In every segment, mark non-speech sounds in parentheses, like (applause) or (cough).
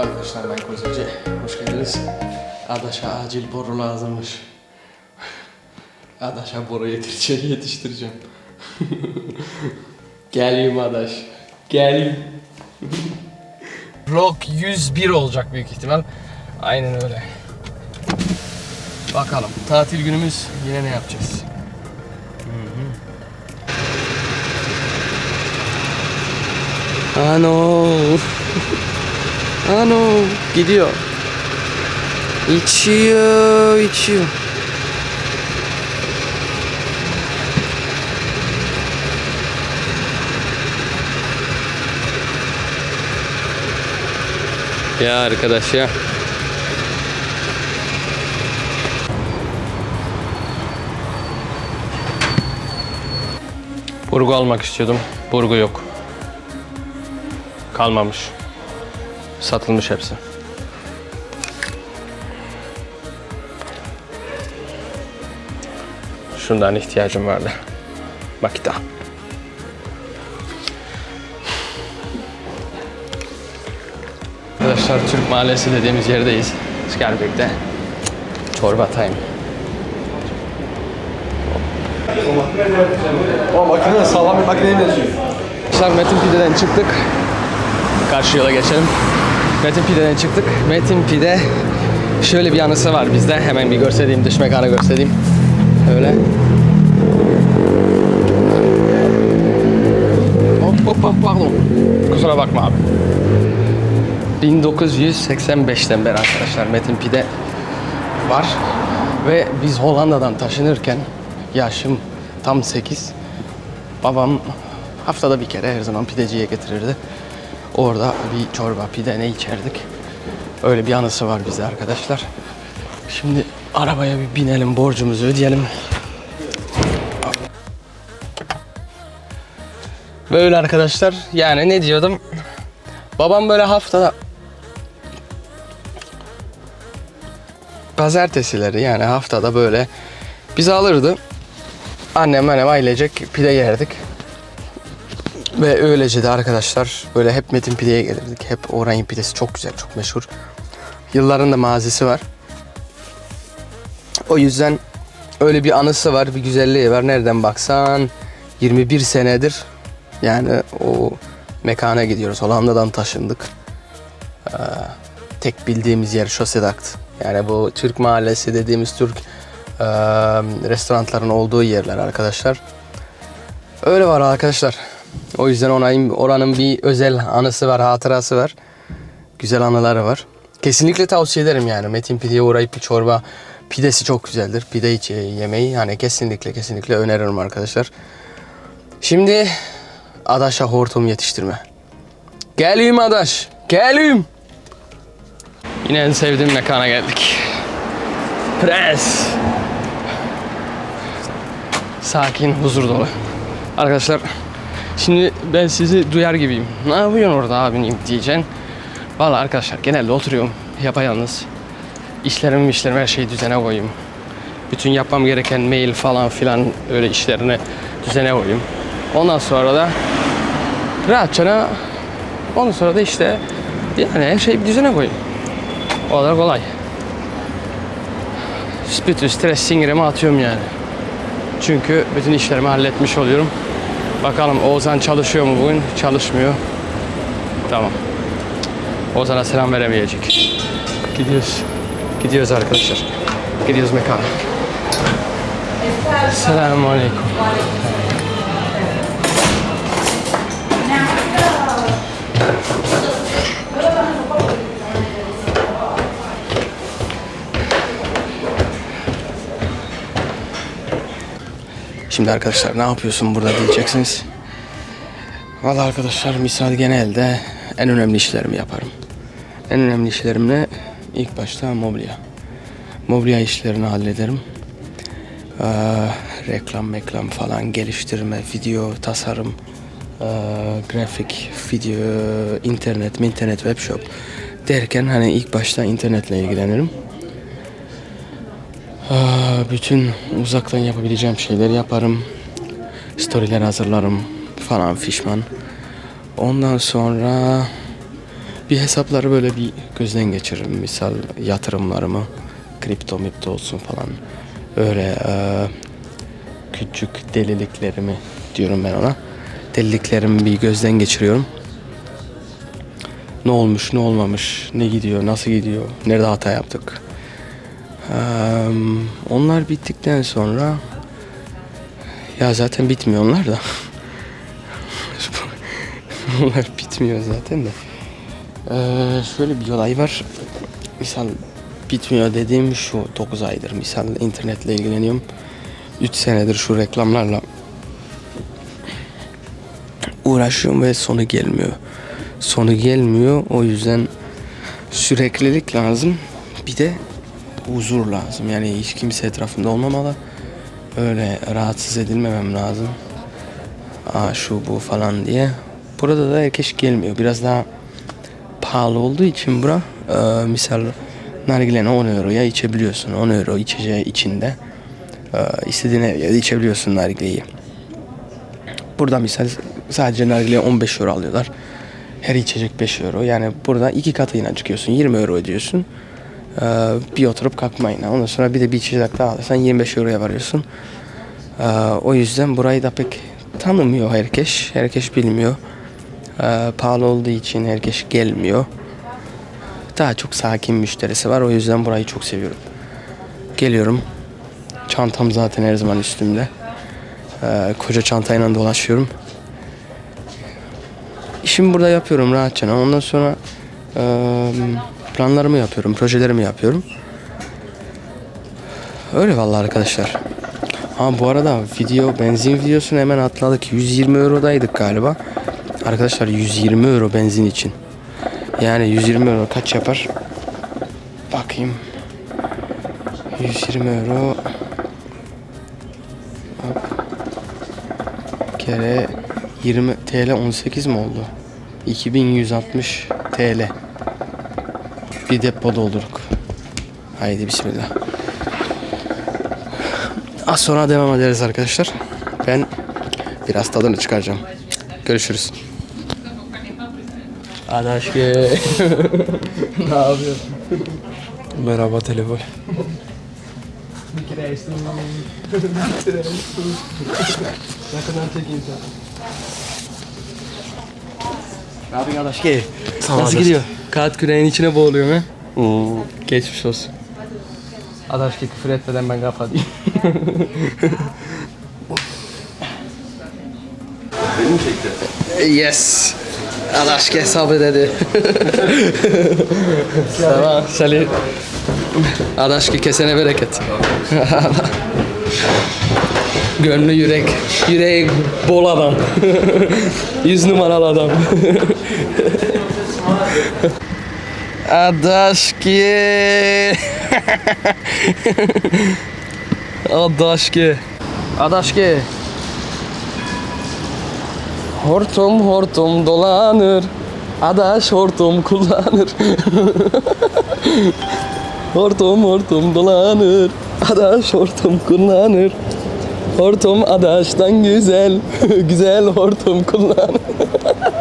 Arkadaşlar ben Kozlucu. Hoş geldiniz. Adaş'a acil boru lazımmış. Adaş'a boru yetiştireceğim. yetiştireceğim. (laughs) Geleyim Adaş. Geleyim. Vlog 101 olacak büyük ihtimal. Aynen öyle. Bakalım tatil günümüz yine ne yapacağız? Ano. Ano gidiyor. İçiyor, içiyor. Ya arkadaş ya. Burgu almak istiyordum. Burgu yok. Kalmamış. Satılmış hepsi. Şundan ihtiyacım vardı. Makita. Arkadaşlar Türk Mahallesi dediğimiz yerdeyiz. Skerbek'te. Çorba time. O makine sağlam bir makineye benziyor. Arkadaşlar Metin Pide'den çıktık. Karşı yola geçelim. Metin Pide'den çıktık. Metin Pide şöyle bir anısı var bizde. Hemen bir göstereyim, dış mekanı göstereyim. Öyle. Hop hop hop pardon. Kusura bakma abi. 1985'ten beri arkadaşlar Metin Pide var. Ve biz Hollanda'dan taşınırken yaşım tam 8. Babam haftada bir kere her zaman pideciye getirirdi. Orada bir çorba, pide ne içerdik. Öyle bir anısı var bize arkadaşlar. Şimdi arabaya bir binelim, borcumuzu ödeyelim. Böyle arkadaşlar yani ne diyordum? Babam böyle haftada pazartesileri yani haftada böyle bizi alırdı. Annem annem ailecek pide yerdik. Ve öylece de arkadaşlar böyle hep Metin Pide'ye gelirdik. Hep oranın pidesi çok güzel, çok meşhur. Yılların da mazisi var. O yüzden öyle bir anısı var, bir güzelliği var. Nereden baksan 21 senedir yani o mekana gidiyoruz. Hollanda'dan taşındık. Ee, tek bildiğimiz yer Şosedakt. Yani bu Türk mahallesi dediğimiz Türk e, restoranların olduğu yerler arkadaşlar. Öyle var arkadaşlar. O yüzden oranın, oranın bir özel anısı var, hatırası var. Güzel anıları var. Kesinlikle tavsiye ederim yani. Metin Pide'ye uğrayıp bir çorba. Pidesi çok güzeldir. Pide içi yemeği yani kesinlikle kesinlikle öneririm arkadaşlar. Şimdi Adaş'a hortum yetiştirme. Geleyim Adaş. Geleyim. Yine en sevdiğim mekana geldik. Prens. Sakin, huzur dolu. Arkadaşlar şimdi ben sizi duyar gibiyim. Ne yapıyorsun orada abim diyeceksin. Valla arkadaşlar genelde oturuyorum yapayalnız. İşlerimi işlerimi her şeyi düzene koyayım. Bütün yapmam gereken mail falan filan öyle işlerini düzene koyayım. Ondan sonra da rahatça ondan sonra da işte yani her şeyi düzene koyayım. O kadar kolay. Bütün stres sinirimi atıyorum yani. Çünkü bütün işlerimi halletmiş oluyorum. Bakalım Oğuzhan çalışıyor mu bugün? Çalışmıyor. Tamam. Oğuzhan'a selam veremeyecek. Gidiyoruz. Gidiyoruz arkadaşlar. Gidiyoruz mekana. Selamun Aleyküm. Şimdi arkadaşlar ne yapıyorsun burada diyeceksiniz. Valla arkadaşlar misal genelde en önemli işlerimi yaparım. En önemli işlerimle ilk başta mobilya. Mobilya işlerini hallederim. Ee, reklam, meklam falan geliştirme, video, tasarım, ee, grafik, video, internet, internet, webshop derken hani ilk başta internetle ilgilenirim. Bütün uzaktan yapabileceğim şeyleri yaparım. Storyler hazırlarım falan fişman. Ondan sonra bir hesapları böyle bir gözden geçiririm. Misal yatırımlarımı, kripto mipto olsun falan. Öyle e, küçük deliliklerimi diyorum ben ona. Deliliklerimi bir gözden geçiriyorum. Ne olmuş, ne olmamış, ne gidiyor, nasıl gidiyor, nerede hata yaptık. Onlar bittikten sonra ya zaten bitmiyor onlar da. (laughs) onlar bitmiyor zaten de. Eee, şöyle bir olay var. Misal bitmiyor dediğim şu 9 aydır. Misal internetle ilgileniyorum. 3 senedir şu reklamlarla uğraşıyorum ve sonu gelmiyor. Sonu gelmiyor. O yüzden süreklilik lazım. Bir de huzur lazım. Yani hiç kimse etrafımda olmamalı. Öyle rahatsız edilmemem lazım. Aa şu bu falan diye. Burada da herkes gelmiyor. Biraz daha pahalı olduğu için bura e, misal nargileni 10 euroya içebiliyorsun. 10 euro içeceği içinde. E, istediğin her yerde içebiliyorsun nargileyi. Burada misal sadece nargileye 15 euro alıyorlar. Her içecek 5 euro. Yani burada iki katıyla çıkıyorsun. 20 euro ödüyorsun. Ee, bir oturup kalkmayın. Ondan sonra bir de bir içecek daha alırsan 25 euroya varıyorsun. Ee, o yüzden burayı da pek tanımıyor herkes. Herkes bilmiyor. Ee, pahalı olduğu için herkes gelmiyor. Daha çok sakin müşterisi var. O yüzden burayı çok seviyorum. Geliyorum. Çantam zaten her zaman üstümde. Ee, koca çantayla dolaşıyorum. İşimi burada yapıyorum rahatça. Ondan sonra e, planlarımı yapıyorum, projelerimi yapıyorum. Öyle vallahi arkadaşlar. Ha bu arada video benzin videosunu hemen atladık. 120 eurodaydık galiba. Arkadaşlar 120 euro benzin için. Yani 120 euro kaç yapar? Bakayım. 120 euro kere 20 TL 18 mi oldu? 2160 TL. Bir depo doldurduk. Haydi bismillah. Az sonra devam ederiz arkadaşlar. Ben biraz tadını çıkaracağım. Görüşürüz. Hadi aşkım. (laughs) ne yapıyorsun? Merhaba telefon. Yakından (laughs) çekeyim sen. Ne yapıyorsun? Sağ ol Nasıl aşkım. gidiyor? Kağıt küreğin içine boğuluyor ha? Geçmiş olsun. Adaşki küfür etmeden ben kapatayım. Benim çekti. yes. Adaşki hesabı dedi. tamam, (laughs) salut. Adaşki kesene bereket. (laughs) Gönlü yürek. Yüreği bol adam. (laughs) Yüz numaralı adam. (laughs) Adaşki. (laughs) Adaşki. Adaşki. Hortum hortum dolanır. Adaş hortum kullanır. hortum hortum dolanır. Adaş hortum kullanır. Hortum adaştan güzel. (laughs) güzel hortum kullanır.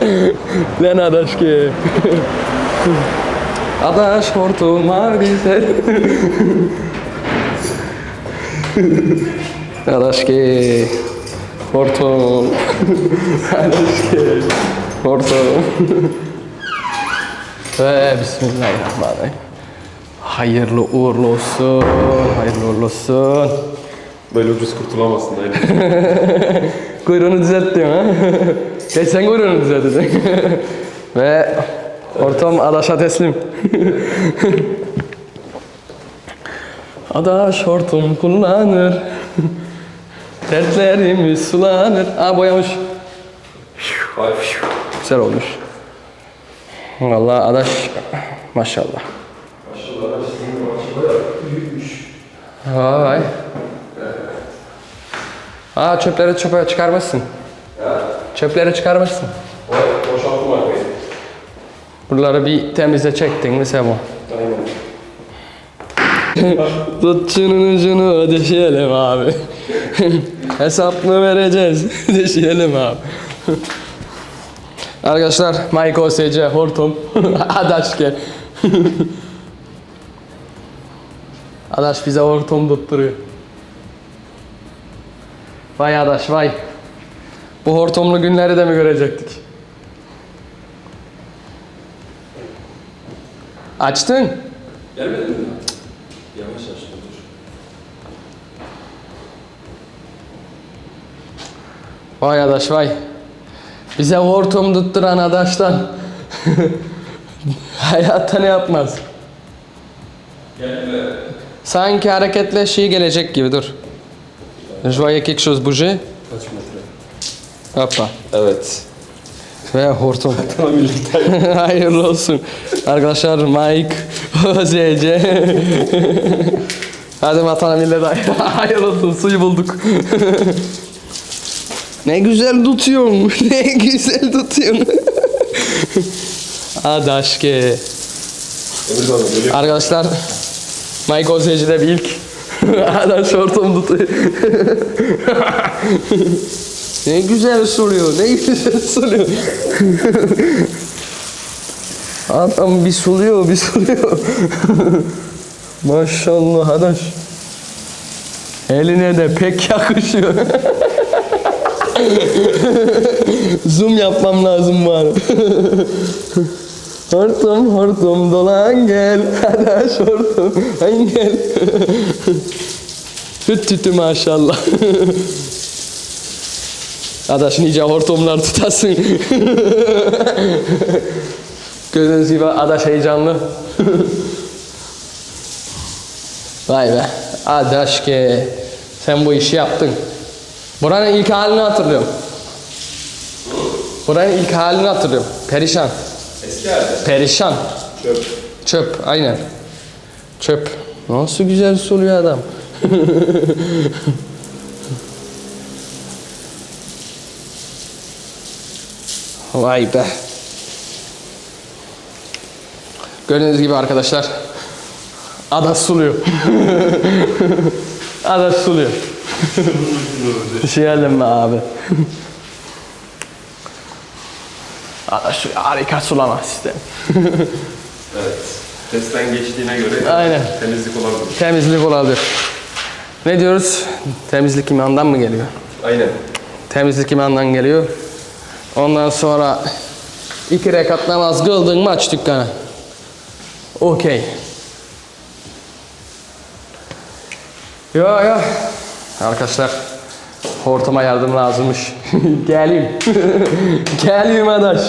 (laughs) Lan adaş ki. (laughs) adaş hortuma güzel. adaş ki. Hortum. adaş ki. Hortum. Ve Bismillahirrahmanirrahim. Hayırlı uğurlu olsun. Hayırlı uğurlu olsun. Böyle ucuz kurtulamazsın aynen. (laughs) Kuyruğunu düzelttin ha. (laughs) Geç sen kuyruğunu düzelteceksin. (laughs) Ve ortam Adaş'a teslim. Adaş hortum kullanır. Dertlerimiz sulanır. Aa boyamış. Güzel olmuş. Vallahi Adaş maşallah. Vay. Aa çöpleri çöpe çıkarmışsın. Çöpleri çıkarmışsın. Boşaltım arkayı. Buraları bir temizle çektin mi Semo? Aynen. Tut şunun ucunu deşeyelim abi. Hesap mı vereceğiz? (laughs) deşeyelim abi. Arkadaşlar Mike OSC hortum. (laughs) Adaş gel. (laughs) Adaş bize hortum tutturuyor. Vay Adaş vay. Bu hortumlu günleri de mi görecektik? Açtın? Gelmedin mi? Yavaş yavaş dur. Vay adaş vay. Bize hortum tutturan adaştan. (laughs) Hayatta ne yapmaz? Gelme. Sanki hareketle şey gelecek gibi dur. Je vois quelque chose bouger. Kaç metre? Hoppa. Evet. Ve hortum. Hayırlı olsun. Arkadaşlar Mike, (laughs) OZC. (laughs) Hadi vatana millet hayırlı (laughs) olsun. Suyu bulduk. ne güzel tutuyorsun. Ne güzel tutuyorsun. Hanım böyle Arkadaşlar Mike OZC'de bir ilk. Adaş hortum tutuyor. ne güzel suluyor. Ne güzel suluyor. Adam bir suluyor, bir suluyor. Maşallah adaş. Eline de pek yakışıyor. Zoom yapmam lazım bari. Hortum hortum dolan gel. (laughs) Adaş hortum lan gel. Hüt (laughs) tütü maşallah. (laughs) Adaş nice hortumlar tutasın. Gördüğünüz gibi adaş heyecanlı. Vay be. Adaş ki sen bu işi yaptın. Buranın ilk halini hatırlıyorum. Buranın ilk halini hatırlıyorum. Perişan. Eski halde. Perişan. Çöp. Çöp aynen. Çöp. Nasıl güzel suluyor adam. (laughs) Vay be. Gördüğünüz gibi arkadaşlar. Adaş suluyor. (laughs) Adaş suluyor. (laughs) Düşeyelim be abi. Adaş harika sulama sistemi. (laughs) Evet. Testten geçtiğine göre Aynen. temizlik olabilir. Temizlik olabilir. Ne diyoruz? Temizlik imandan mı geliyor? Aynen. Temizlik imandan geliyor. Ondan sonra iki rekat namaz kıldın mı aç dükkanı. Okey. Yo yo. Arkadaşlar hortuma yardım lazımmış. Geleyim. Geleyim adaş.